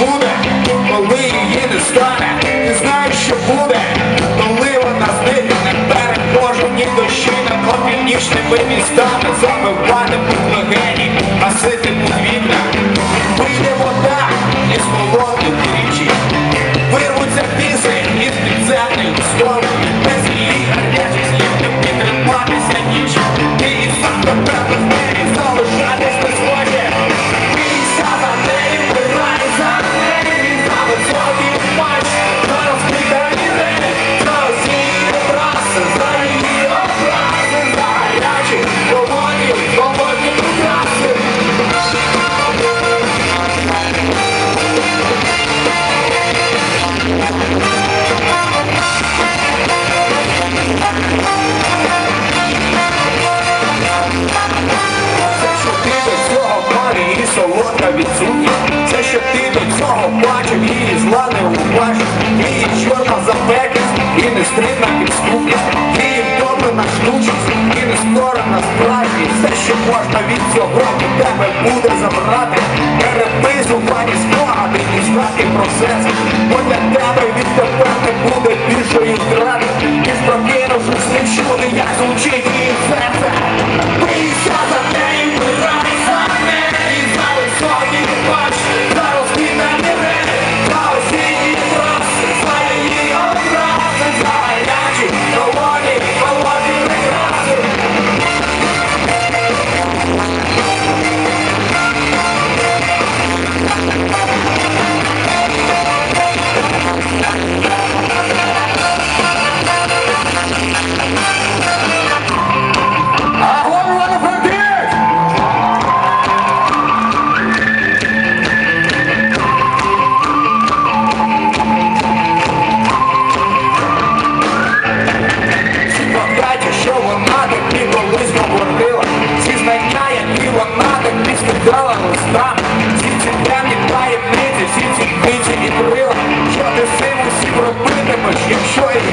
буде, коли її не стане. Ти солодка відсутність Це що ти до цього бачив її зла не убачив Її чорна запекість і нестримна підступність Її втомлена штучність і нескорена справжність Все, що можна від цього від тебе буде забрати. Переписувані спогади і знаки процесу Бо для тебе відтепер не буде більшої втрати. Ніж прокинувшись не чути, як звучить її серце скидала листами, всі ці темні таємниці, всі ці птиці і крила, що ти сим усім робитимеш, якщо її